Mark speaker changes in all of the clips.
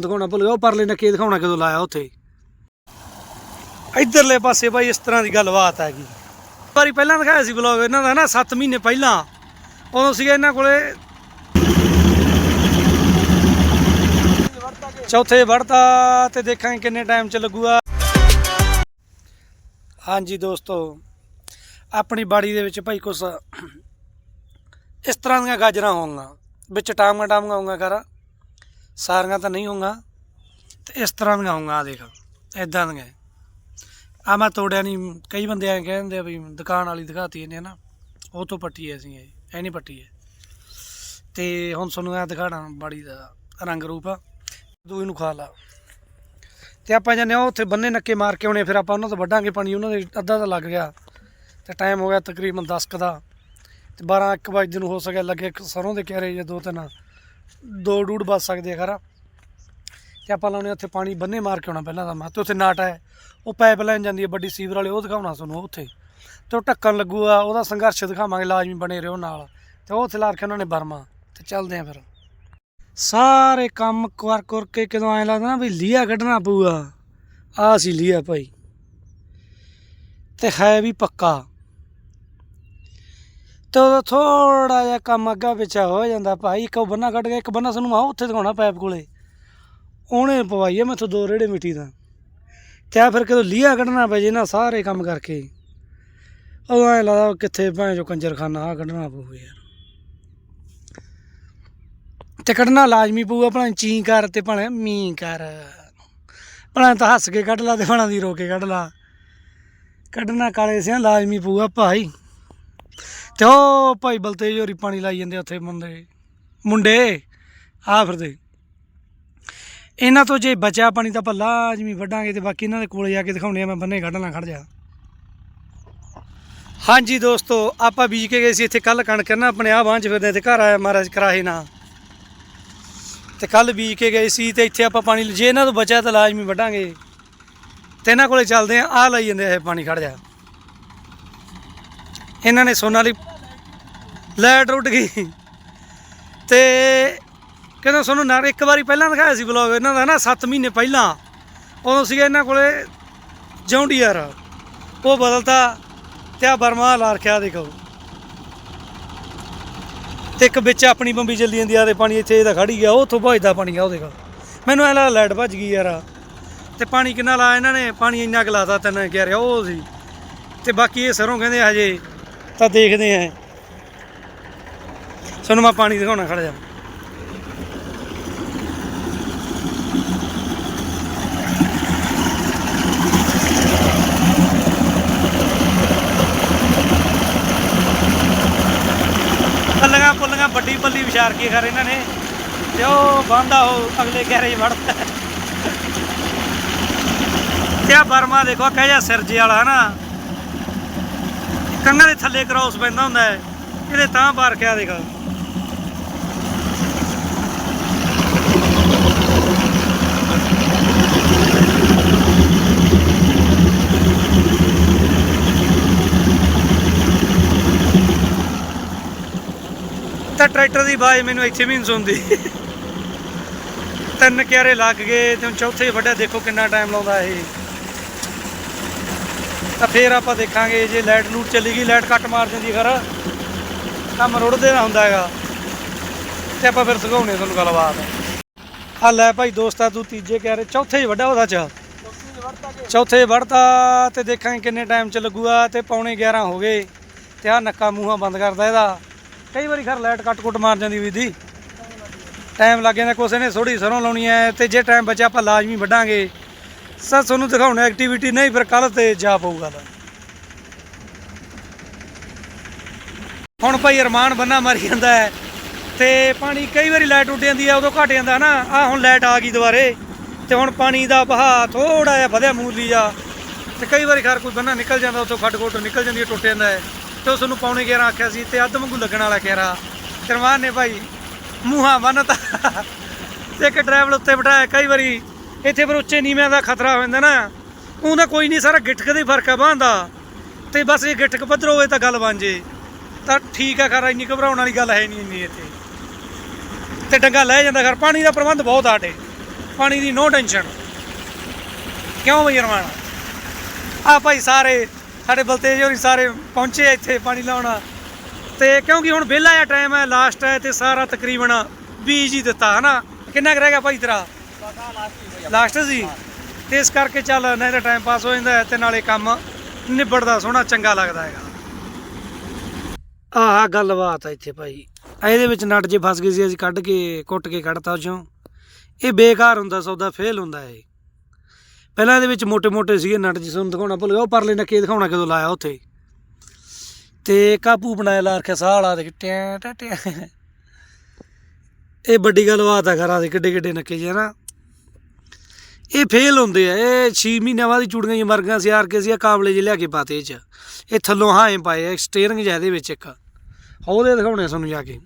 Speaker 1: ਦਿਖਾਉਣਾ ਭੁੱਲ ਗਿਆ, ਉਹ ਪਰਲੇ ਨੱਕੇ ਦਿਖਾਉਣਾ ਕਦੋਂ ਲਾਇਆ ਉੱਥੇ। ਇਧਰਲੇ ਪਾਸੇ ਬਾਈ ਇਸ ਤਰ੍ਹਾਂ ਦੀ ਗੱਲਬਾਤ ਹੈਗੀ। ਵਾਰੀ ਪਹਿਲਾਂ ਦਿਖਾਇਆ ਸੀ ਬਲੌਗ ਇਹਨਾਂ ਦਾ ਨਾ 7 ਮਹੀਨੇ ਪਹਿਲਾਂ। ਉਦੋਂ ਸੀਗਾ ਇਹਨਾਂ ਕੋਲੇ। ਚੌਥੇ ਵੜਤਾ ਤੇ ਦੇਖਾਂਗੇ ਕਿੰਨੇ ਟਾਈਮ ਚ ਲੱਗੂਗਾ। ਹਾਂਜੀ ਦੋਸਤੋ, ਆਪਣੀ ਬਾੜੀ ਦੇ ਵਿੱਚ ਭਾਈ ਕੁਛ ਇਸ ਤਰ੍ਹਾਂ ਦੀਆਂ ਗਾਜਰਾਂ ਹੋਣਗੀਆਂ। ਵਿੱਚ ਟਾਮ ਟਾਮ ਹੋਊਗਾ ਕਰ ਸਾਰੀਆਂ ਤਾਂ ਨਹੀਂ ਹੋਊਗਾ। ਤੇ ਇਸ ਤਰ੍ਹਾਂ ਦੀਆਂ ਹੋਊਗਾ ਆ ਦੇਖ ਇਦਾਂ ਦੀਆਂ। ਆ ਮੈਂ ਤੋੜਿਆ ਨਹੀਂ ਕਈ ਬੰਦੇ ਐਂ ਕਹਿੰਦੇ ਆ ਵੀ ਦੁਕਾਨ ਵਾਲੀ ਦਿਖਾਤੀ ਇਹਨੇ ਨਾ ਉਹ ਤੋਂ ਪੱਟੀ ਐ ਅਸੀਂ, ਇਹ ਐ ਨਹੀਂ ਪੱਟੀ ਐ। ਤੇ ਹੁਣ ਤੁਹਾਨੂੰ ਇਹ ਦਿਖਾਣਾ ਬਾੜੀ ਦਾ ਰੰਗ ਰੂਪ। ਆ ਦੂਈ ਨੂੰ ਖਾ ਲਾ। ਤੇ ਆਪਾਂ ਜਾਂਦੇ ਹਾਂ ਉੱਥੇ ਬੰਨੇ ਨੱਕੇ ਮਾਰ ਕੇ ਆਉਣੇ ਫਿਰ ਆਪਾਂ ਉਹਨਾਂ ਤੋਂ ਵੱਢਾਂਗੇ ਪਾਣੀ। ਉਹਨਾਂ ਦੇ ਅੱਧਾ ਤਾਂ ਲੱਗ ਗਿਆ। ਤੇ ਟਾਈਮ ਹੋ ਗਿਆ ਤਕਰੀਬਨ 10 ਕੁ ਦਾ। ਤੇ 12 1 ਵਜੇ ਨੂੰ ਹੋ ਸਕਿਆ, ਲੱਗੇ ਸਰੋਂ ਦੇ ਕਿਆਰੇ ਜਾਂ ਦੋ ਤਿੰਨ ਦੋ ਡੂੜ ਬਚ ਸਕਦੇ ਆ ਖਰਾ। ਤੇ ਆਪਾਂ ਲਾਉਣੇ ਉੱਥੇ ਪਾਣੀ ਬੰਨੇ ਮਾਰ ਕੇ ਆਉਣਾ ਪਹਿਲਾਂ ਤਾਂ ਮੈਂ। ਤੇ ਉੱਥੇ ਨਾਟ ਹੈ, ਉਹ ਪਾਈਪ ਲਾਈਨ ਜਾਂਦੀ ਹੈ ਵੱਡੀ ਸੀਵਰ ਵਾਲੇ, ਉਹ ਦਿਖਾਉਣਾ ਤੁਹਾਨੂੰ ਉੱਥੇ। ਤੇ ਉਹ ਢੱਕਣ ਲੱਗੂਗਾ, ਉਹਦਾ ਸੰਘਰਸ਼ ਦਿਖਾਵਾਂਗੇ, ਲਾਜ਼ਮੀ ਬਣੇ ਰਹੋ ਨਾਲ। ਤੇ ਉਹ ਉੱਥੇ ਲਾ ਕੇ ਉਹਨਾਂ ਨੇ ਬਰਮਾ। ਤੇ ਚੱਲਦੇ ਆ ਫਿਰ। ਸਾਰੇ ਕੰਮ ਕਰ ਕਰ ਕੇ ਕਿਦੋਂ ਐ ਲੱਗਦਾ ਨਾ ਵੀ ਲੀਆ ਕੱਢਣਾ ਪਊਗਾ। ਆ ਸੀ ਲੀਆ ਭਾਈ। ਤੇ ਹੈ ਵੀ ਪੱਕਾ। ਤੇ ਉਹਦਾ ਥੋੜਾ ਜਿਹਾ ਕੰਮ ਅੱਗਾ ਪਿੱਛਾ ਹੋ ਜਾਂਦਾ, ਭਾਈ ਇੱਕ ਉਹ ਬੰਨਾ ਕੱਢ ਗਿਆ, ਇੱਕ ਬੰਨਾ ਸਾਨੂੰ ਆ ਉੱਥੇ ਦਿਖਾਉਣਾ ਪਾਈਪ ਕੋਲੇ। ਉਹਨੇ ਪਵਾਈ ਆ ਮੈਥੋਂ ਦੋ ਰੇੜੇ ਮਿੱਟੀ ਦਾ। ਤੇ ਆ ਫਿਰ ਕਦੋਂ ਲੀਆ ਕੱਢਣਾ ਪੈ ਜੇ ਨਾ ਸਾਰੇ ਕੰਮ ਕਰਕੇ। ਉਹ ਐ ਲੱਗਦਾ ਕਿੱਥੇ ਭਾਂ ਜੋ ਕੰਜਰਖਾਨਾ ਆ ਕੱਢਣਾ ਪਊ ਯਾਰ। ਤੇ ਕੱਢਣਾ ਲਾਜ਼ਮੀ ਪਊਗਾ ਭਲਾ ਚੀਂ ਕਰ ਤੇ ਭਲਾ ਮੀ ਕਰ। ਭਲਾ ਤਾਂ ਹੱਸ ਕੇ ਕੱਢ ਲਾ ਤੇ ਭਲਾ ਦੀ ਰੋ ਕੇ ਕੱਢ ਲਾ। ਕੱਢਣਾ ਕਾਲੇ ਸਿਆਂ ਲਾਜ਼ਮੀ ਪਊਗਾ ਭਾਈ। ਤੇ ਉਹ ਭਾਈ ਬਲਤੇਜ ਹੋਰੀ ਪਾਣੀ ਲਾਈ ਜਾਂਦੇ ਉੱਥੇ ਮੁੰਡੇ ਮੁੰਡੇ, ਆ ਫਿਰਦੇ। ਇਹਨਾਂ ਤੋਂ ਜੇ ਬਚਿਆ ਪਾਣੀ ਤਾਂ ਆਪਾਂ ਲਾਜ਼ਮੀ ਵੱਢਾਂਗੇ ਤੇ ਬਾਕੀ ਇਹਨਾਂ ਦੇ ਕੋਲ ਜਾ ਕੇ ਦਿਖਾਉਣੇ ਆ, ਮੈਂ ਬੰਨੇ ਕੱਢਣਾ ਖੜ ਜਾ। ਹਾਂਜੀ ਦੋਸਤੋ, ਆਪਾਂ ਬੀਜ ਕੇ ਗਏ ਸੀ ਇੱਥੇ ਕੱਲ ਕਣਕ ਨਾ, ਆਪਣੇ ਆ ਬਾਂਝ ਫਿਰਦੇ ਤੇ ਘਰ ਆਇਆ ਮਹਾਰਾਜ ਕਰਾਹੇ ਨਾ। ਤੇ ਕੱਲ ਬੀਜ ਕੇ ਗਏ ਸੀ ਤੇ ਇੱਥੇ ਆਪਾਂ ਪਾਣੀ, ਜੇ ਇਹਨਾਂ ਤੋਂ ਬਚਿਆ ਤਾਂ ਲਾਜ਼ਮੀ ਵੱਢਾਂਗੇ। ਤੇ ਇਹਨਾਂ ਕੋਲੇ ਚੱਲਦੇ ਆ ਆ ਲਈ ਜਾਂਦੇ ਆ ਪਾਣੀ, ਖੜ ਜਾ। ਇਹਨਾਂ ਨੇ ਸੋਨਾ ਲਈ ਲਾਈਟ ਉੱਡ ਗਈ। ਤੇ ਕਹਿੰਦਾ ਤੁਹਾਨੂੰ ਨਾ ਇੱਕ ਵਾਰੀ ਪਹਿਲਾਂ ਦਿਖਾਇਆ ਸੀ ਬਲੌਗ ਇਹਨਾਂ ਦਾ ਨਾ 7 ਮਹੀਨੇ ਪਹਿਲਾਂ। ਉਦੋਂ ਸੀਗਾ ਇਹਨਾਂ ਕੋਲੇ ਜੌਂਡੀਆਰ ਉਹ ਬਦਲਤਾ ਤੇ ਆ ਬਰਮਾ ਲਾ ਰੱਖਿਆ ਦੇਖੋ। ਤੇ ਇੱਕ ਵਿੱਚ ਆਪਣੀ ਬੰਬੀ ਚੱਲੀ ਜਾਂਦੀ ਆ ਤੇ ਪਾਣੀ ਇੱਥੇ ਇਹਦਾ ਖੜੀ ਗਿਆ ਉਹ ਉੱਥੋਂ ਭਜਦਾ ਪਾਣੀ ਆ, ਉਹ ਦੇਖੋ। ਮੈਨੂੰ ਐ ਲੱਗਦਾ ਲਾਈਟ ਭੱਜ ਗਈ ਯਾਰ। ਤੇ ਪਾਣੀ ਕਿੰਨਾ ਲਾਇਆ ਇਹਨਾਂ ਨੇ, ਪਾਣੀ ਇੰਨਾ ਕੁ ਲਾਤਾ ਤਿੰਨ ਕਿਆਰੇ ਉਹ ਸੀ। ਤੇ ਬਾਕੀ ਇਹ ਸਰੋਂ ਕਹਿੰਦੇ ਹਜੇ, ਤਾਂ ਦੇਖਦੇ ਆਂ। ਤੁਹਾਨੂੰ ਮੈਂ ਪਾਣੀ ਦਿਖਾਉਣਾ, ਖੜ ਜਾ। ਪੱਲੀਆਂ, ਪੁੱਲੀਆਂ, ਵੱਡੀ ਪੱਲੀ ਵਿਚਾਰ ਕੇ ਕਰ ਇਹਨਾਂ ਨੇ। ਤੇ ਉਹ ਬੰਦਾ ਉਹ ਅਗਲੇ ਗੈਰੇਜ ਵੜਦਾ। ਤੇ ਆ ਬਰਮਾ ਦੇਖੋ ਕਹਿ ਜਾ ਸਿਰਜੇ ਵਾਲਾ, ਹਨਾ? ਕੰਨਾਂ ਦੇ ਥੱਲੇ ਕ੍ਰਾਸ ਪੈਂਦਾ ਹੁੰਦਾ ਹੈ। ਇਹਦੇ ਤਾਂ ਬਾਰ ਕਿਆ ਦੇਖੋ? ਤਾਂ ਟਰੈਕਟਰ ਦੀ ਆਵਾਜ਼ ਮੈਨੂੰ ਇੱਥੇ ਵੀ ਨਹੀਂ ਸੁਣਦੀ। ਤਿੰਨ ਕਿਆਰੇ ਲੱਗ ਗਏ ਤੇ ਹੁਣ ਚੌਥੇ ਵੱਡਾ, ਦੇਖੋ ਕਿੰਨਾ ਟਾਈਮ ਲਾਉਂਦਾ ਇਹ। ਤਾਂ ਫੇਰ ਆਪਾਂ ਦੇਖਾਂਗੇ ਜੇ ਲਾਈਟ ਲੂਟ ਚਲੀ ਗਈ ਲਾਈਟ ਕੱਟ ਮਾਰ ਜਾਂਦੀ ਖਰਾ ਕੰਮ ਰੁੜਦੇ ਨਾ ਹੁੰਦਾ ਹੈਗਾ। ਤੇ ਆਪਾਂ ਫਿਰ ਸਿਖਾਉਣੇ ਤੁਹਾਨੂੰ ਗੱਲਬਾਤ। ਆ ਲੈ ਭਾਈ ਦੋਸਤਾ ਤੂੰ ਤੀਜੇ ਕਿਆਰੇ, ਚੌਥੇ ਹੀ ਵੱਡਾ ਉਹਦਾ ਚ। ਚੌਥੇ ਵੜਤਾ ਤੇ ਦੇਖਾਂਗੇ ਕਿੰਨੇ ਟਾਈਮ ਚ ਲੱਗੂਗਾ ਤੇ ਪੌਣੇ 11 ਹੋ ਗਏ। ਤੇ ਆ ਨੱਕਾ ਮੂੰਹਾਂ ਬੰਦ ਕਰਦਾ ਇਹਦਾ। ਕਈ ਵਾਰੀ ਖਰ ਲਾਈਟ ਕੱਟ ਕੁੱਟ ਮਾਰ ਜਾਂਦੀ ਵੀ ਦੀ ਟਾਈਮ ਲੱਗ ਜਾਂਦਾ ਕੋਸੇ ਨੇ ਥੋੜੀ ਸਰੋਂ ਲਾਉਣੀ ਹੈ ਤੇ ਜੇ ਟਾਈਮ ਬਚਿਆ ਆਪਾਂ ਲਾਜ਼ਮੀ ਵੱਢਾਂਗੇ। ਸਰ, ਤੁਹਾਨੂੰ ਦਿਖਾਉਣਾ ਐਕਟੀਵਿਟੀ ਨਹੀਂ, ਫਿਰ ਕੱਲ ਤੇ ਜਾ ਪਊਗਾ। ਤਾਂ ਹੁਣ ਭਾਈ ਅਰਮਾਨ ਬੰਨਾ ਮਾਰੀ ਜਾਂਦਾ ਹੈ ਤੇ ਪਾਣੀ ਕਈ ਵਾਰੀ ਲਾਈਟ ਉੱਡ ਜਾਂਦੀ ਹੈ, ਉਦੋਂ ਘਟ ਜਾਂਦਾ ਨਾ। ਆ ਹੁਣ ਲਾਈਟ ਆ ਗਈ ਦੁਬਾਰੇ ਤੇ ਹੁਣ ਪਾਣੀ ਦਾ ਬਹਾ ਥੋੜਾ ਜਿਹਾ ਵਧਿਆ ਮੂਲੀ ਜਾ ਤੇ ਕਈ ਵਾਰੀ ਖਰ ਕੋਈ ਬੰਨਾ ਨਿਕਲ ਜਾਂਦਾ, ਉੱਥੋਂ ਖੱਡ ਕੋਟ ਨਿਕਲ ਜਾਂਦੀ ਹੈ, ਟੁੱਟ ਜਾਂਦਾ ਹੈ। ਤੇ ਉਸ ਨੂੰ ਪੌਣੇ 11 ਆਖਿਆ ਸੀ ਤੇ ਅੱਧ ਵਾਂਗੂ ਲੱਗਣ ਵਾਲਾ ਕਹਿਰਾ ਕਰਮਾਨ ਨੇ ਭਾਈ ਮੂੰਹਾਂ ਬੰਨਤਾ ਤੇ ਇੱਕ ਡਰਾਈਵਰ ਉੱਤੇ ਬਿਠਾਇਆ ਕਈ ਵਾਰੀ। ਇੱਥੇ ਫਿਰ ਉੱਚੇ ਨੀਵਿਆਂ ਦਾ ਖਤਰਾ ਹੋ ਜਾਂਦਾ ਨਾ। ਉਹਦਾ ਕੋਈ ਨਹੀਂ ਸਾਰਾ ਗਿੱਠਕ ਦਾ ਹੀ ਫ਼ਰਕ ਆ ਬਾਂਹ ਤੇ ਬਸ ਇਹ ਗਿੱਠਕ ਪੱਧਰ ਹੋਵੇ ਤਾਂ ਗੱਲ ਬਣ ਜੇ। ਤਾਂ ਠੀਕ ਆ ਖਰਾ, ਇੰਨੀ ਘਬਰਾਉਣ ਵਾਲੀ ਗੱਲ ਹੈ ਨਹੀਂ ਇੰਨੀ ਇੱਥੇ। ਤੇ ਡੰਗਾ ਲੈ ਜਾਂਦਾ ਘਰ ਪਾਣੀ ਦਾ ਪ੍ਰਬੰਧ ਬਹੁਤ ਆਟੇ ਪਾਣੀ ਦੀ ਨੋ ਟੈਨਸ਼ਨ ਕਿਉਂ ਬਈ ਰਮਾਨ? ਆ ਭਾਈ ਸਾਰੇ ਸਾਡੇ ਬਲਤੇਜ ਹੋਰੀ ਸਾਰੇ ਪਹੁੰਚੇ ਇੱਥੇ ਪਾਣੀ ਲਾਉਣਾ। ਤੇ ਕਿਉਂਕਿ ਹੁਣ ਵਿਹਲਾ ਆ ਟਾਈਮ ਹੈ ਲਾਸਟ ਹੈ ਤੇ ਸਾਰਾ ਤਕਰੀਬਨ ਬੀਜ ਹੀ ਦਿੱਤਾ, ਹਨਾ? ਕਿੰਨਾ ਕੁ ਰਹਿ ਗਿਆ ਭਾਈ ਤੇਰਾ? ਲਾਸਟ ਸੀ? ਤੇ ਇਸ ਕਰਕੇ ਚੱਲ ਨਹੀਂ ਤਾਂ ਟਾਈਮ ਪਾਸ ਹੋ ਜਾਂਦਾ ਹੈ ਤੇ ਨਾਲੇ ਕੰਮ ਨਿਬੜਦਾ ਸੋਹਣਾ, ਚੰਗਾ ਲੱਗਦਾ ਹੈਗਾ। ਆਹ ਗੱਲਬਾਤ ਆ ਇੱਥੇ ਭਾਈ। ਇਹਦੇ ਵਿੱਚ ਨਟ ਜੇ ਫਸ ਗਏ ਸੀ, ਅਸੀਂ ਕੱਢ ਕੇ, ਕੁੱਟ ਕੇ ਕੱਢਤਾ ਉਹ ਇਹ ਬੇਕਾਰ ਹੁੰਦਾ, ਸੌਦਾ ਫੇਲ ਹੁੰਦਾ ਹੈ ਪਹਿਲਾਂ ਇਹਦੇ ਵਿੱਚ ਮੋٹے-ਮੋٹے ਸੀਗੇ ਨਟ ਜੀ ਤੁਹਾਨੂੰ ਦਿਖਾਉਣਾ ਭੁੱਲ ਗਿਆ, ਉਹ ਪਰਲੇ ਨੱਕੇ ਦਿਖਾਉਣਾ ਕਿਦੋਂ ਲਾਇਆ ਉੱਥੇ। ਤੇ ਕਾਪੂ ਬਣਾਇਆ ਲਾ ਰੱਖਿਆ ਸਾਹ ਵਾਲਾ, ਦੇਖ ਟਿਆ ਟਿਆ ਇਹ ਵੱਡੀ ਗੱਲ ਬਾਤ ਆ ਕਰਾ ਦੇ ਕਿੱਡੇ ਕਿੱਡੇ ਨੱਕੇ ਜੀ ਨਾ। ਇਹ ਫੇਲ ਹੁੰਦੇ ਆ, ਇਹ 6 ਮਹੀਨਿਆਂ ਬਾਅਦ ਚੂੜੀਆਂ ਜੀ ਮਰਗਾਂ ਸੀ, ਆਰ ਕੇ ਸੀ ਕਾਬਲੇ ਜਿ ਲਿਆ ਕੇ ਪਾਤੇ ਇਹ ਚ। ਇਹ ਥੱਲੋਂ ਹਾਏ ਪਾਏ ਆ ਸਟੀਅਰਿੰਗ ਜਿਹਦੇ ਵਿੱਚ ਇੱਕ। ਉਹਦੇ ਦਿਖਾਉਣੇ ਆ ਸਾਨੂੰ ਜਾ ਕੇ।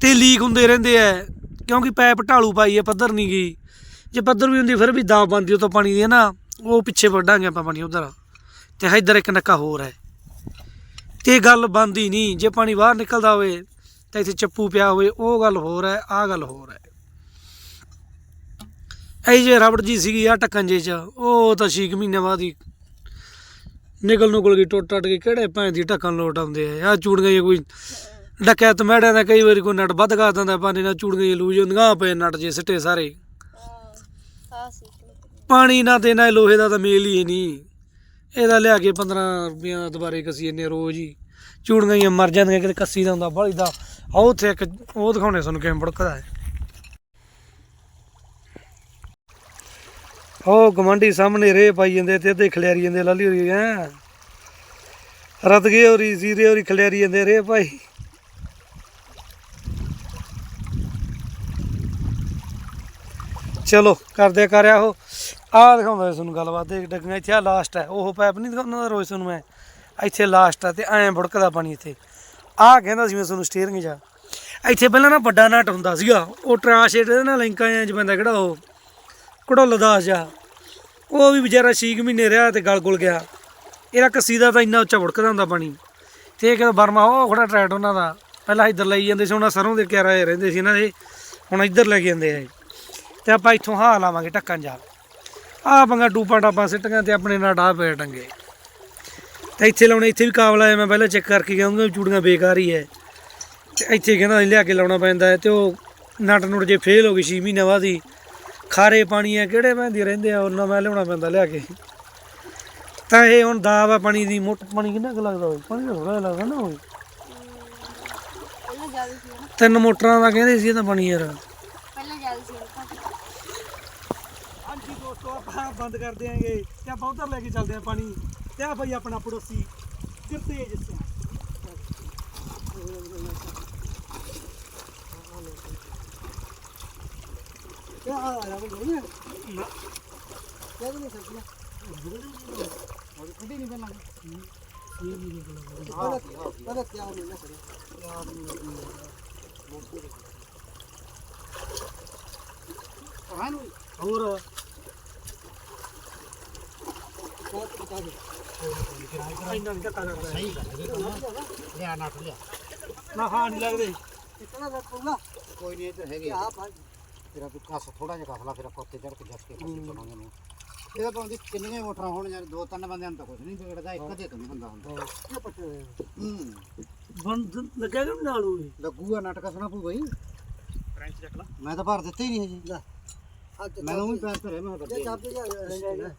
Speaker 1: ਤੇ ਲੀਕ ਹੁੰਦੇ ਰਹਿੰਦੇ ਆ, ਕਿਉਂਕਿ ਪਾਈਪ ਢਾਲੂ ਪਾਈ ਆ, ਪੱਧਰ ਨਹੀਂ ਗਈ ਜੇ ਪੱਧਰ ਵੀ ਹੁੰਦੀ, ਫਿਰ ਵੀ ਦਾਬ ਬੰਦੀ ਉਹ ਤੋਂ ਪਾਣੀ ਦੀ ਨਾ। ਉਹ ਪਿੱਛੇ ਵੱਢਾਂਗੇ ਆਪਾਂ ਪਾਣੀ ਉਧਰ। ਤੇ ਇੱਧਰ ਇੱਕ ਨੱਕਾ ਹੋਰ ਹੈ। ਤੇ ਇਹ ਗੱਲ ਬੰਦੀ ਨਹੀਂ। ਜੇ ਪਾਣੀ ਬਾਹਰ ਨਿਕਲਦਾ ਹੋਵੇ, ਤਾਂ ਇੱਥੇ ਚੱਪੂ ਪਿਆ ਹੋਵੇ। ਉਹ ਗੱਲ ਹੋਰ ਹੈ, ਆਹ ਗੱਲ ਹੋਰ ਹੈ। ਇਹ ਜੇ ਰਬੜ ਜੀ ਸੀਗੀ ਆ ਟੱਕਣ ਜੇ ਚ, ਉਹ ਤਾਂ 6 ਮਹੀਨੇ ਬਾਅਦ ਹੀ ਨਿਕਲ ਨੁਕਲ ਗਈ, ਟੁੱਟ ਟੱਟ ਕੇ ਕਿਹੜੇ ਭੈਣ ਦੀ ਢੱਕਣ ਲੋਟ ਆਉਂਦੇ ਆ? ਆ ਚੂੜੀਆਂ ਜੇ ਕੋਈ ਡੱਕਿਆ ਮੈੜਿਆਂ ਦਾ ਕਈ ਵਾਰੀ ਕੋਈ ਨਟ ਵੱਧ ਕਰ ਦਿੰਦਾ, ਪਾਣੀ ਨਾਲ ਚੂੜੀਆਂ ਜੇ ਲੂਜ ਹੁੰਦੀਆਂ ਪਏ ਨਟ ਜੇ ਸਿੱਟੇ ਸਾਰੇ।
Speaker 2: ਆ ਸੀ
Speaker 1: ਪਾਣੀ ਨਾ ਤੇ ਇਹ ਲੋਹੇ ਦਾ ਤਾਂ ਮੇਲ ਹੀ ਨਹੀਂ। ਇਹਦਾ ਲਿਆ ਕੇ 15 ਰੁਪਈਆ ਦੁਬਾਰੇ ਕਸੀ ਇੰਨੇ ਰੋਜ਼ ਹੀ। ਚੂੜੀਆਂ ਹੀ ਮਰ ਜਾਂਦੀਆਂ, ਕਿਤੇ ਕੱਸੀ ਦਾ ਹੁੰਦਾ ਬੜੀ ਦਾ। ਆ ਉੱਥੇ ਇੱਕ, ਉਹ ਦਿਖਾਉਣੇ ਸਾਨੂੰ ਕਿਵੇਂ ਬੜਕਦਾ ਹੈ। ਉਹ ਗਮੰਡੀ ਸਾਹਮਣੇ ਰੇ ਪਾਈ ਜਾਂਦੇ ਤੇ ਅੱਧੇ ਖਲਿਆਰੀ ਜਾਂਦੇ ਲਾਲੀ ਹੋਰੀ ਐ ਰਤ ਗਏ ਹੋਰੀ ਸੀਰੇ ਹੋਰੀ ਖਲਿਆਰੀ ਜਾਂਦੇ ਰੇ ਭਾਈ ਚਲੋ, ਕਰਦੇ ਕਰਿਆ ਉਹ। ਆਹ ਦਿਖਾਉਂਦਾ ਸੀ ਤੁਹਾਨੂੰ ਗੱਲਬਾਤ ਦੇਖ ਡੱਗੀਆਂ ਇੱਥੇ ਆ ਲਾਸਟ ਹੈ ਉਹ ਪਾਈਪ ਨਹੀਂ ਦਿਖਾਉਂਦਾ ਦਾ ਰੋਜ਼ ਤੁਹਾਨੂੰ ਮੈਂ। ਇੱਥੇ ਲਾਸਟ ਆ ਤੇ ਐਂ ਬੁੜਕਦਾ ਪਾਣੀ ਇੱਥੇ। ਆਹ ਕਹਿੰਦਾ ਸੀ ਮੈਂ ਤੁਹਾਨੂੰ ਸਟੀਅਰਿੰਗ ਜਾ। ਇੱਥੇ ਪਹਿਲਾਂ ਨਾ ਵੱਡਾ ਨਟ ਹੁੰਦਾ ਸੀਗਾ। ਉਹ ਟਰਾਂਸ਼ੇਟ ਦੇ ਨਾਲ ਲਿੰਕਾਂ ਜਾਂ ਚ ਪੈਂਦਾ ਕਿਹੜਾ ਉਹ। ਕੜੋਲ ਦਾਸ ਜਾ ਉਹ ਵੀ ਵਿਚਾਰਾ 6 ਮਹੀਨੇ ਰਿਹਾ ਤੇ ਗਲ ਗੁਲ ਗਿਆ। ਇਹਦਾ ਕੱਸੀ ਦਾ ਤਾਂ ਇੰਨਾ ਉੱਚਾ ਬੁੜਕਦਾ ਹੁੰਦਾ ਪਾਣੀ। ਤੇ ਇਹ ਕਹਿੰਦਾ ਬਰਮਾ ਉਹ ਖੜਾ ਟਰੈਕਟ ਉਹਨਾਂ ਦਾ। ਪਹਿਲਾਂ ਇੱਧਰ ਲਈ ਜਾਂਦੇ ਸੀ ਉਹਨਾਂ ਸਰੋਂ ਦੇ ਕਿਆਰੇ ਰਹਿੰਦੇ ਸੀ ਇਹਨਾਂ ਦੇ। ਹੁਣ ਇੱਧਰ ਲੈ ਕੇ ਜਾਂਦੇ ਆ ਤੇ ਆਪਾਂ ਇੱਥੋਂ ਹਾਂ ਲਾਵਾਂਗੇ ਢੱਕਣ ਜਾ ਆਹ ਪੰਗਾ ਟੂਪਾ ਟਾਪਾ ਸਿੱਟੀਆਂ ਤੇ ਆਪਣੇ ਨਾਲ ਡਾਹ ਪਏ ਟੰਗੇ। ਤੇ ਇੱਥੇ ਲਾਉਣੇ ਇੱਥੇ ਵੀ ਕਾਬਲਾ ਹੈ ਮੈਂ ਪਹਿਲਾਂ ਚੈੱਕ ਕਰਕੇ ਉਹਨਾਂ ਚੂੜੀਆਂ ਬੇਕਾਰ ਹੀ ਹੈ ਤੇ ਇੱਥੇ ਕਹਿੰਦਾ ਲਿਆ ਕੇ ਲਾਉਣਾ ਪੈਂਦਾ ਹੈ ਤੇ ਉਹ ਨਟ ਨੁਟ ਜੇ ਫੇਲ ਹੋ ਗਈ 6 ਮਹੀਨਿਆਂ ਬਾਅਦ ਹੀ ਖਾਰੇ ਪਾਣੀ ਆ ਕਿਹੜੇ ਪੈਂਦੇ ਰਹਿੰਦੇ ਆ ਉਹਨਾਂ ਮੈਂ ਲਿਆਉਣਾ ਪੈਂਦਾ ਲਿਆ ਕੇ। ਤਾਂ ਇਹ ਹੁਣ ਦਾਬ ਆ ਪਾਣੀ ਦੀ ਮੋਟ ਪਾਣੀ ਕਿੰਨਾ ਕੁ ਲੱਗਦਾ ਹੋਵੇ ਪਾਣੀ ਥੋੜਾ ਲੱਗਦਾ ਨਾ ਹੋਵੇ ਤਿੰਨ ਮੋਟਰਾਂ ਦਾ ਕਹਿੰਦੇ ਸੀ ਇਹ ਤਾਂ ਪਾਣੀ ਯਾਰ।
Speaker 2: ਪਹਿਲਾਂ ਜ਼ਿਆਦਾ ਸੀ
Speaker 1: ਆਪਾਂ ਬੰਦ ਕਰ ਦਿਆਂਗੇ ਤੇ ਆਪਾਂ ਉਧਰ ਲੈ ਕੇ ਚੱਲਦੇ ਆਂ ਪਾਣੀ। ਤੇ ਆ ਭਾਈ ਆਪਣਾ ਪੜੋਸੀ ਗੁਰਤੇਜ ਸਿੰਘ।
Speaker 3: ਇਹ ਆ ਆ ਬੋਲ ਨੇ।
Speaker 1: ਨਾ।
Speaker 3: ਕਿਹਦੇ ਨਹੀਂ ਸਕਣਾ ਉਹ ਕਿਹਦੀ ਨਹੀਂ ਬਣਨਾ ਹਾਂ ਪਤਾ ਕਿਆ ਨਹੀਂ ਨਾ ਕਰੇ ਕਹਾਣੀ
Speaker 1: ਹੋਰ।
Speaker 3: ਬਹੁਤ ਪਤਾ ਨਹੀਂ
Speaker 1: ਇੰਨਾ ਨਹੀਂ ਘਟਾ ਕਰਦਾ
Speaker 3: ਸਹੀ ਗੱਲ ਹੈ ਲਿਆ ਨਾ ਲਿਆ
Speaker 1: ਨਾ ਹਾਂ ਨਹੀਂ ਲੱਗਦੇ
Speaker 3: ਕਿਤਨਾ ਰੱਖੂਗਾ ਕੋਈ ਨਹੀਂ ਇੱਧਰ ਹੈਗੇ ਆ ਭਾਈ ਤੇਰਾ ਤੂੰ ਕਾਸ ਥੋੜਾ ਜਿਹਾ ਕਾਸਲਾ ਫਿਰ ਆਪਾਂ ਉੱਤੇ ਚੜ ਕੇ ਜੱਟ ਕੇ ਪਾਵਾਂਗੇ ਨੂੰ ਇਹਦਾ ਪਾਉਂਦੀ ਕਿੰਨੀਆਂ ਮੋਟਰਾਂ ਹੋਣ ਯਾਰ ਦੋ ਤਿੰਨ ਬੰਦਿਆਂ ਨੂੰ ਤਾਂ ਕੁਝ ਨਹੀਂ ਵਿਗੜਦਾ ਇੱਕ ਦੇ ਤੋਂ ਨਹੀਂ ਬੰਦਾ ਹੁੰਦਾ ਇਹ ਪੱਟੇ ਹੂੰ
Speaker 1: ਬੰਦ ਲੱਗਿਆ ਕਿ ਨਾਲ ਹੋਵੇ
Speaker 3: ਲੱਗੂਗਾ ਨਾਟਕ ਸੁਣਾ ਪੂ ਬਈ
Speaker 1: ਫ੍ਰੈਂਚ ਚੱਕ ਲਾ
Speaker 3: ਮੈਂ ਤਾਂ ਭਰ ਦਿੱਤੇ ਹੀ ਨਹੀਂ ਹਜੇ ਲੈ ਮੈਨੂੰ ਵੀ ਪੈਸੇ ਭਰੇ ਮੈਂ ਤਾਂ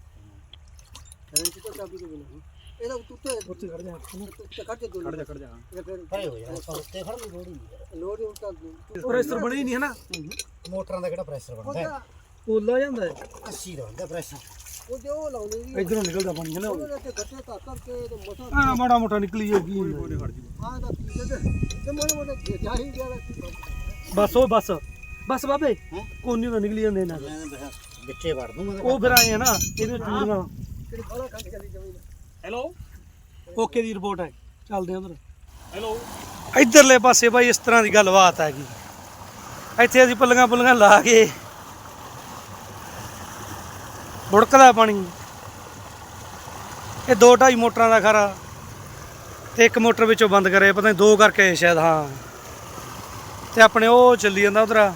Speaker 4: ਚਾਬੀ ਦੇ ਬਿਨਾ ਇਹਦਾ ਉੱਤੇ
Speaker 1: ਖੜ ਜਾ
Speaker 4: ਉੱਤੇ
Speaker 1: ਖੜ ਜਾ ਖੜ ਜਾ
Speaker 3: ਹੋ ਉੱਤੇ ਲੋੜ
Speaker 4: ਉਲਟਾ
Speaker 1: ਪ੍ਰੈਸ਼ਰ ਬਣੇ ਹੀ ਨਹੀਂ ਹੈ ਨਾ।
Speaker 3: ਮੋਟਰਾਂ ਦਾ ਕਿਹੜਾ ਪ੍ਰੈਸ਼ਰ ਬਣਦਾ ਹੈ?
Speaker 1: ਪੋਲਾ ਜਾਂਦਾ ਹੈ।
Speaker 3: 80 ਦਾ ਹੁੰਦਾ ਪ੍ਰੈਸ਼ਰ।
Speaker 4: ਉਹ ਜੋ ਉਹ ਲਾਉਂਦੇ ਵੀ
Speaker 1: ਇਧਰੋਂ ਨਿਕਲਦਾ ਪਾਣੀ ਹੈ ਨਾ
Speaker 4: ਉਹਦੇ ਤੇ ਗੱਟੇ ਤਾਂ ਕਰਕੇ ਤੇ ਮਸਾ
Speaker 1: ਆ ਮਾੜਾ ਮੋਟਾ ਨਿਕਲੀ ਜਾਊਗੀ।
Speaker 4: ਹਾਂ ਦਾ ਤੇ ਤੇ ਮੋੜੇ ਮੋੜੇ ਜਾਹੀ ਗਿਆ
Speaker 1: ਬਸ ਉਹ ਬਸ। ਬਸ ਬਾਬੇ? ਕੋਨੀ ਤਾਂ ਨਿਕਲੀ ਜਾਂਦੇ ਨਾ।
Speaker 3: ਵਿੱਚੇ ਵੜ ਦੂੰ ਮੈਂ
Speaker 1: ਉਹ ਫਿਰ ਆਏ ਆ ਨਾ ਇਹਦੇ ਚੂੜੀਆਂ
Speaker 4: ਕਿਹੜੀ ਬੜਾ ਖੰਡ ਕਰੀ ਜਮੀਨ
Speaker 1: ਹੈਲੋ ਓਕੇ ਦੀ ਰਿਪੋਰਟ ਹੈ। ਚੱਲਦੇ ਆਂ ਉਧਰ ਹੈਲੋ ਇਧਰਲੇ ਪਾਸੇ ਬਾਈ ਇਸ ਤਰ੍ਹਾਂ ਦੀ ਗੱਲਬਾਤ ਹੈਗੀ। ਇੱਥੇ ਅਸੀਂ ਪੱਲੀਆਂ ਪੁੱਲੀਆਂ ਲਾ ਕੇ ਬੁੜਕਦਾ ਪਾਣੀ। ਇਹ ਦੋ ਢਾਈ ਮੋਟਰਾਂ ਦਾ ਖਰਾ। ਤੇ ਇੱਕ ਮੋਟਰ ਵਿੱਚੋਂ ਬੰਦ ਕਰੇ ਪਤਾ ਨਹੀਂ ਦੋ ਕਰਕੇ ਸ਼ਾਇਦ ਹਾਂ। ਤੇ ਆਪਣੇ ਉਹ ਚੱਲੀ ਜਾਂਦਾ ਉਧਰ।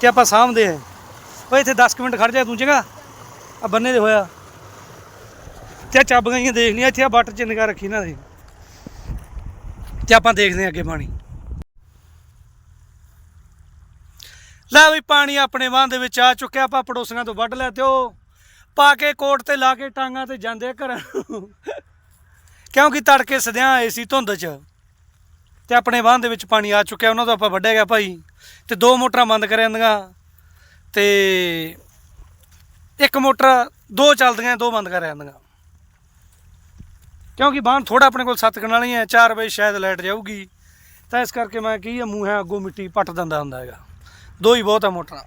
Speaker 1: ਤੇ ਆਪਾਂ ਸਾਹਮਣੇ ਆ ਓਏ ਇੱਥੇ 10 ਕੁ ਮਿੰਟ ਖੜ ਜਾ ਤੂੰ ਚੰਗਾ ਆ ਬੰਨੇ ਦੇ ਹੋਇਆ। ਤੇ ਚੱਬ ਗਈਆਂ ਦੇਖ ਲਈਆਂ, ਇੱਥੇ ਆ ਬੱਟ ਚ ਨਿਗਾਹ ਰੱਖੀ ਨਾ। ਦੇ ਤੇ ਆਪਾਂ ਦੇਖਦੇ ਹਾਂ ਅੱਗੇ ਪਾਣੀ ਲੈ ਵੀ ਪਾਣੀ ਆਪਣੇ ਵਾਂ ਦੇ ਵਿੱਚ ਆ ਚੁੱਕਿਆ, ਆਪਾਂ ਪੜੋਸੀਆਂ ਤੋਂ ਵੱਢ ਲਿਆ ਤੇ ਉਹ ਪਾ ਕੇ ਕੋਟ ਤੇ ਲਾ ਕੇ ਟਾਂਗਾਂ ਤੇ ਜਾਂਦੇ ਘਰਾਂ ਕਿਉਂਕਿ ਤੜਕੇ ਸਦਿਆਂ ਆਏ ਸੀ ਧੁੰਦ 'ਚ, ਤੇ ਆਪਣੇ ਵਾਂ ਦੇ ਵਿੱਚ ਪਾਣੀ ਆ ਚੁੱਕਿਆ, ਉਹਨਾਂ ਤੋਂ ਆਪਾਂ ਵੱਢਿਆ ਗਿਆ ਭਾਈ। ਤੇ ਦੋ ਮੋਟਰਾਂ ਬੰਦ ਕਰ ਜਾਂਦੀਆਂ ਤੇ ਇੱਕ ਮੋਟਰ ਦੋ ਚੱਲਦੀਆਂ, ਦੋ ਬੰਦ ਕਰ ਜਾਂਦੀਆਂ ਕਿਉਂਕਿ ਬਾਹਨ ਥੋੜਾ ਆਪਣੇ ਕੋਲ ਸੱਤ ਕਨਾਲੀ ਹੈ 4 ਵਜੇ ਸ਼ਾਇਦ ਲਾਈਟ ਜਾਊਗੀ। ਤਾਂ ਇਸ ਕਰਕੇ ਮੈਂ ਕੀ ਆ, ਮੂੰਹ ਹੈ ਅੱਗੋਂ ਮਿੱਟੀ ਪੱਟ ਦਿੰਦਾ ਹੁੰਦਾ ਹੈਗਾ। ਦੋ ਹੀ ਬਹੁਤ ਆ ਮੋਟਰਾਂ।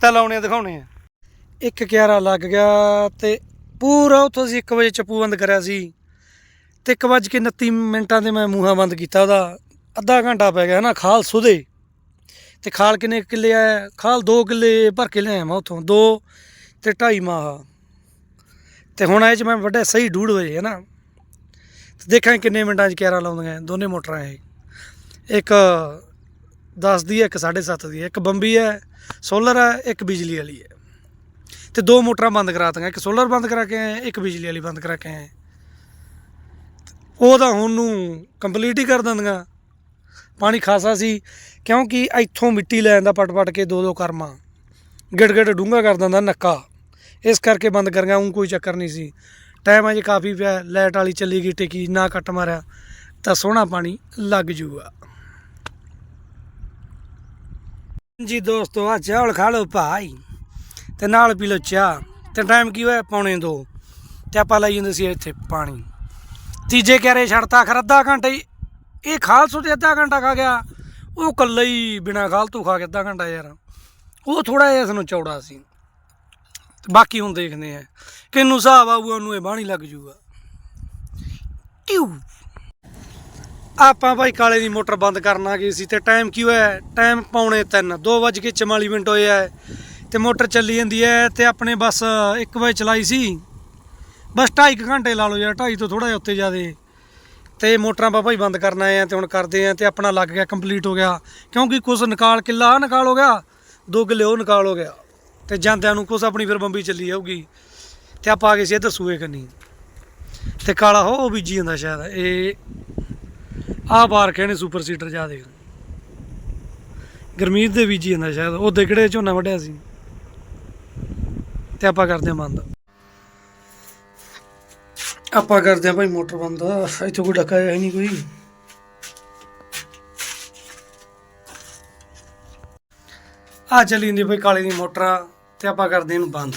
Speaker 1: ਤਾਂ ਲਾਉਣੇ ਦਿਖਾਉਣੇ ਆ। ਇੱਕ ਕਿਆਰਾ ਲੱਗ ਗਿਆ ਤੇ ਪੂਰਾ ਉੱਥੋਂ ਅਸੀਂ 1 ਵਜੇ ਚੱਪੂ ਬੰਦ ਕਰਿਆ ਸੀ। ਤੇ 1 ਵਜੇ ਕੇ 29 ਮਿੰਟਾਂ ਤੇ ਮੈਂ ਮੂੰਹਾਂ ਬੰਦ ਕੀਤਾ ਉਹਦਾ। ਅੱਧਾ ਘੰਟਾ ਪੈ ਗਿਆ ਨਾ ਖਾਲ ਸੁਦੇ। ਤੇ ਖਾਲ ਕਿੰਨੇ ਕੁ ਕਿੱਲੇ ਆ? ਖਾਲ 2 ਕਿੱਲੇ ਭਰ ਕੇ ਲਿਆਇਆ ਮੈਂ ਉੱਥੋਂ 2 ਤੇ 2.5 ਮਾਹ। ਤੇ ਹੁਣ ਇਹ ਚ ਮੈਂ ਵੱਡਾ ਸਹੀ ਡੂੜ ਵਜੇ ਹੈ ਨਾ। ਤੇ ਦੇਖਾਂ ਕਿੰਨੇ ਮਿੰਟਾਂ ਚ ਕਿਆਰਾ ਲਾਉਂਦੀਆਂ ਦੋਨੇ ਮੋਟਰਾਂ ਇਹ। ਇੱਕ 10 ਦੀ ਹੈ, ਇੱਕ 7.5 ਦੀ ਹੈ। ਇੱਕ ਬੰਬੀ ਹੈ, ਸੋਲਰ ਹੈ, ਇੱਕ ਬਿਜਲੀ ਵਾਲੀ ਹੈ। ਤੇ ਦੋ ਮੋਟਰਾਂ ਬੰਦ ਕਰਾਤੀਆਂ, ਇੱਕ ਸੋਲਰ ਬੰਦ ਕਰਾ ਕੇ ਆਏ, ਇੱਕ ਬਿਜਲੀ ਵਾਲੀ ਬੰਦ ਕਰਾ ਕੇ ਆਏ। ਉਹ ਤਾਂ ਹੁਣ ਨੂੰ ਕੰਪਲੀਟ ਹੀ ਕਰ ਦਿੰਦੀਆਂ। ਪਾਣੀ ਖਾਸਾ ਸੀ, ਕਿਉਂਕਿ ਇੱਥੋਂ ਮਿੱਟੀ ਲੈ ਜਾਂਦਾ ਪਟ ਪਟ ਕੇ ਦੋ ਦੋ ਕਰਮਾ। ਗਿੜ ਗਿੜ ਡੂੰਘਾ ਕਰ ਦਿੰਦਾ ਨੱਕਾ। ਇਸ ਕਰਕੇ ਬੰਦ ਕਰ ਗਿਆ ਉਹ ਕੋਈ ਚੱਕਰ ਨਹੀਂ ਸੀ। ਟਾਈਮ ਅਜੇ ਕਾਫੀ ਪਿਆ ਲਾਈਟ ਵਾਲੀ ਚੱਲੀ ਗਈ ਟਿਕੀ, ਨਾ ਕੱਟ ਮਾਰਿਆ, ਤਾਂ ਸੋਹਣਾ ਪਾਣੀ ਲੱਗ ਜੂਗਾ। ਜੀ ਦੋਸਤੋ ਆ ਚਾਵਲ ਖਾ ਲਓ ਭਾਈ, ਤੇ ਨਾਲ ਪੀ ਲਓ ਚਾਹ। ਤੇ ਟਾਈਮ ਕੀ ਹੋਇਆ? ਪੌਣੇ ਦੋ, ਤੇ ਆਪਾਂ ਲਈ ਜਾਂਦੇ ਸੀ ਇੱਥੇ ਪਾਣੀ। ਤੀਜੇ ਕਿਆਰੇ ਛੱਡਤਾ, ਖਰ ਅੱਧਾ ਘੰਟਾ ਹੀ, ਇਹ ਖਾਲ ਤੇ ਅੱਧਾ ਘੰਟਾ ਖਾ ਗਿਆ। ਉਹ ਕੱਲਾ ਹੀ ਬਿਨਾ ਖਾਲਤੂ ਖਾ ਕੇ ਅੱਧਾ ਘੰਟਾ ਯਾਰ। ਉਹ ਥੋੜਾ ਜਿਹਾ ਇਸ ਨੂੰ ਚੌੜਾ ਸੀ। ਤੇ ਬਾਕੀ ਹੁਣ ਦੇਖਦੇ ਆ। ਕਿੰਨੂੰ ਹਿਸਾਬ ਆਊਗਾ, ਉਹਨੂੰ ਇਹ ਬਾਣੀ ਲੱਗ ਜੂਗਾ। ਟਿਊ। ਆਪਾਂ ਭਾਈ ਕਾਲੇ ਦੀ ਮੋਟਰ ਬੰਦ ਕਰਨ ਆ ਗਏ ਸੀ ਤੇ ਟਾਈਮ ਕੀ ਹੋਇਆ? ਟਾਈਮ ਪੌਣੇ 3 2:44 ਮਿੰਟ ਹੋਏ ਆ। ਤੇ ਮੋਟਰ ਚੱਲੀ ਜਾਂਦੀ ਹੈ ਤੇ ਆਪਣੇ ਬਸ 1 ਵਜੇ ਚਲਾਈ ਸੀ। ਬਸ 2.5 ਘੰਟੇ ਲਾ ਲਓ ਯਾਰ 2.5 ਤੋਂ ਥੋੜਾ ਜਿਹਾ ਉੱਤੇ ਜਾਦੇ ਤੇ ਮੋਟਰਾਂ ਆਪਾਂ ਭਾਈ ਬੰਦ ਕਰਨ ਆਏ ਆ ਤੇ ਹੁਣ ਕਰਦੇ ਆ ਤੇ ਆਪਣਾ ਲੱਗ ਗਿਆ ਕੰਪਲੀਟ ਹੋ ਗਿਆ। ਕਿਉਂਕਿ ਕੁਝ ਨਿਕਾਲ ਕਿੱਲਾ ਆਹ ਨਿਕਾਲ ਹੋ ਗਿਆ, ਦੋ ਕਿੱਲੇ ਉਹ ਨਿਕਾਲ ਹੋ ਗਿਆ। ਤੇ ਜਾਂਦਿਆਂ ਨੂੰ ਕੁਛ ਆਪਣੀ ਫਿਰ ਬੰਬੀ ਚੱਲੀ ਜਾਊਗੀ। ਤੇ ਆਪਾਂ ਆ ਗਏ ਸੀ ਇੱਧਰ ਸੂਏ ਕੰਨੀ। ਤੇ ਕਾਲਾ ਹੋ, ਉਹ ਬੀਜੀ ਜਾਂਦਾ ਸ਼ਾਇਦ। ਇਹ ਆਹ ਬਾਰ ਕਹਿੰਦੇ ਸੁਪਰ ਸੀਟਰ ਜਾ ਦੇਖ। ਗਰਮੀਤ ਦੇ ਬੀਜੀ ਜਾਂਦਾ ਸ਼ਾਇਦ। ਉਹ ਕਿਹੜੇ ਝੋਨਾ ਵੱਢਿਆ ਸੀ। ਤੇ ਆਪਾਂ ਕਰਦੇ ਹਾਂ ਬੰਦ। ਆਪਾਂ ਕਰਦੇ ਹਾਂ ਭਾਈ ਮੋਟਰ ਬੰਦ। ਇੱਥੇ ਕੋਈ ਡੱਕਾ ਹੈ ਨਹੀਂ ਕੋਈ। ਆ ਚੱਲੀ ਜਾਂਦੀ ਭਾਈ ਕਾਲੇ ਦੀ ਮੋਟਰ। ਤੇ ਆਪਾਂ ਕਰਦੇ ਇਹਨੂੰ ਬੰਦ।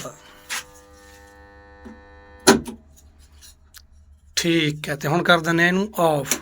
Speaker 1: ਠੀਕ ਹੈ ਤੇ ਹੁਣ ਕਰ ਦਿੰਦੇ ਹਾਂ ਇਹਨੂੰ ਆਫ